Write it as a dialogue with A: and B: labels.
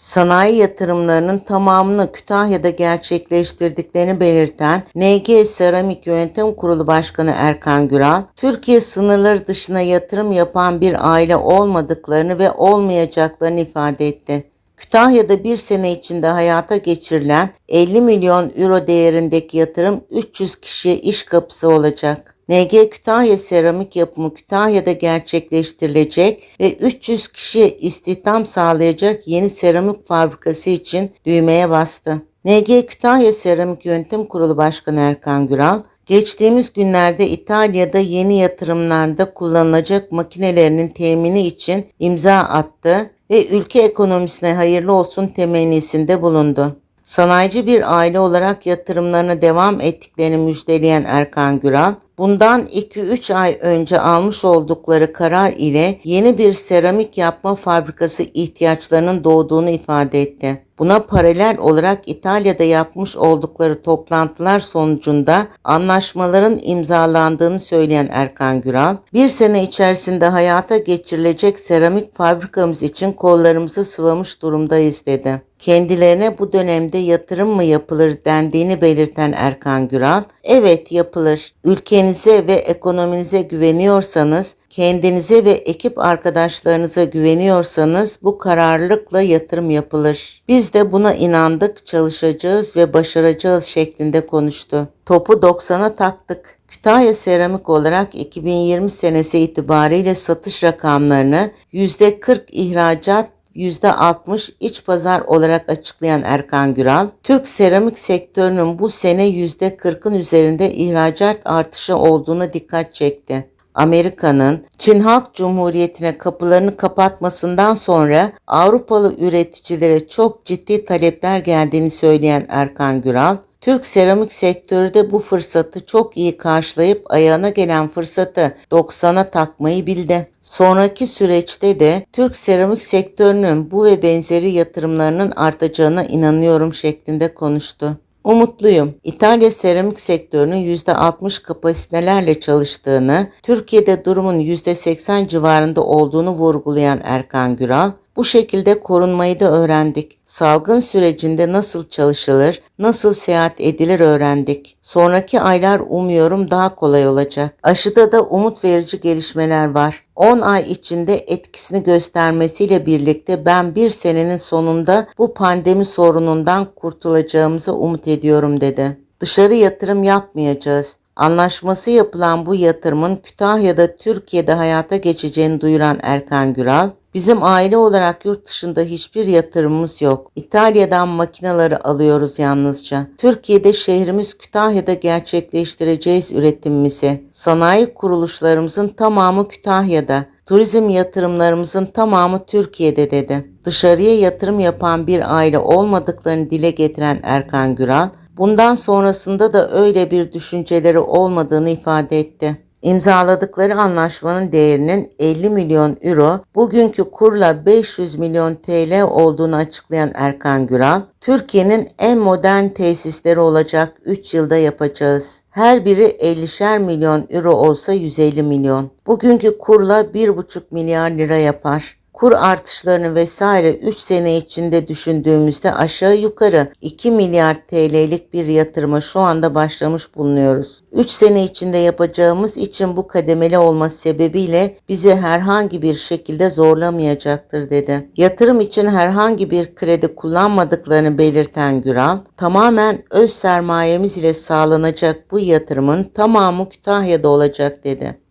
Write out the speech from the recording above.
A: sanayi yatırımlarının tamamını Kütahya'da gerçekleştirdiklerini belirten NG Seramik Yönetim Kurulu Başkanı Erkan Güral, Türkiye sınırları dışına yatırım yapan bir aile olmadıklarını ve olmayacaklarını ifade etti. Kütahya'da bir sene içinde hayata geçirilen 50 milyon euro değerindeki yatırım 300 kişiye iş kapısı olacak. NG Kütahya Seramik Yapımı Kütahya'da gerçekleştirilecek ve 300 kişiye istihdam sağlayacak yeni seramik fabrikası için düğmeye bastı. NG Kütahya Seramik Yönetim Kurulu Başkanı Erkan Güral, Geçtiğimiz günlerde İtalya'da yeni yatırımlarda kullanılacak makinelerinin temini için imza attı ve ülke ekonomisine hayırlı olsun temennisinde bulundu. Sanayici bir aile olarak yatırımlarına devam ettiklerini müjdeleyen Erkan Güral, bundan 2-3 ay önce almış oldukları karar ile yeni bir seramik yapma fabrikası ihtiyaçlarının doğduğunu ifade etti. Buna paralel olarak İtalya'da yapmış oldukları toplantılar sonucunda anlaşmaların imzalandığını söyleyen Erkan Güral, bir sene içerisinde hayata geçirilecek seramik fabrikamız için kollarımızı sıvamış durumdayız dedi. Kendilerine bu dönemde yatırım mı yapılır dendiğini belirten Erkan Güral, evet yapılır. Ülkenize ve ekonominize güveniyorsanız, kendinize ve ekip arkadaşlarınıza güveniyorsanız bu kararlılıkla yatırım yapılır. Biz de buna inandık, çalışacağız ve başaracağız şeklinde konuştu. Topu 90'a taktık. Kütahya Seramik olarak 2020 senesi itibariyle satış rakamlarını %40 ihracat %60 iç pazar olarak açıklayan Erkan Güral, Türk seramik sektörünün bu sene %40'ın üzerinde ihracat artışı olduğuna dikkat çekti. Amerika'nın Çin Halk Cumhuriyeti'ne kapılarını kapatmasından sonra Avrupalı üreticilere çok ciddi talepler geldiğini söyleyen Erkan Güral, Türk seramik sektörü de bu fırsatı çok iyi karşılayıp ayağına gelen fırsatı 90'a takmayı bildi. Sonraki süreçte de Türk seramik sektörünün bu ve benzeri yatırımlarının artacağına inanıyorum şeklinde konuştu. Umutluyum. İtalya seramik sektörünün %60 kapasitelerle çalıştığını, Türkiye'de durumun %80 civarında olduğunu vurgulayan Erkan Güral, bu şekilde korunmayı da öğrendik. Salgın sürecinde nasıl çalışılır, nasıl seyahat edilir öğrendik. Sonraki aylar umuyorum daha kolay olacak. Aşıda da umut verici gelişmeler var. 10 ay içinde etkisini göstermesiyle birlikte ben bir senenin sonunda bu pandemi sorunundan kurtulacağımızı umut ediyorum dedi. Dışarı yatırım yapmayacağız. Anlaşması yapılan bu yatırımın Kütahya'da Türkiye'de hayata geçeceğini duyuran Erkan Güral, Bizim aile olarak yurt dışında hiçbir yatırımımız yok. İtalya'dan makineleri alıyoruz yalnızca. Türkiye'de şehrimiz Kütahya'da gerçekleştireceğiz üretimimizi. Sanayi kuruluşlarımızın tamamı Kütahya'da. Turizm yatırımlarımızın tamamı Türkiye'de dedi. Dışarıya yatırım yapan bir aile olmadıklarını dile getiren Erkan Güral, bundan sonrasında da öyle bir düşünceleri olmadığını ifade etti. İmzaladıkları anlaşmanın değerinin 50 milyon euro, bugünkü kurla 500 milyon TL olduğunu açıklayan Erkan Güral, Türkiye'nin en modern tesisleri olacak 3 yılda yapacağız. Her biri 50'şer milyon euro olsa 150 milyon. Bugünkü kurla 1,5 milyar lira yapar kur artışlarını vesaire 3 sene içinde düşündüğümüzde aşağı yukarı 2 milyar TL'lik bir yatırıma şu anda başlamış bulunuyoruz. 3 sene içinde yapacağımız için bu kademeli olması sebebiyle bizi herhangi bir şekilde zorlamayacaktır dedi. Yatırım için herhangi bir kredi kullanmadıklarını belirten Güral, tamamen öz sermayemiz ile sağlanacak bu yatırımın tamamı Kütahya'da olacak dedi.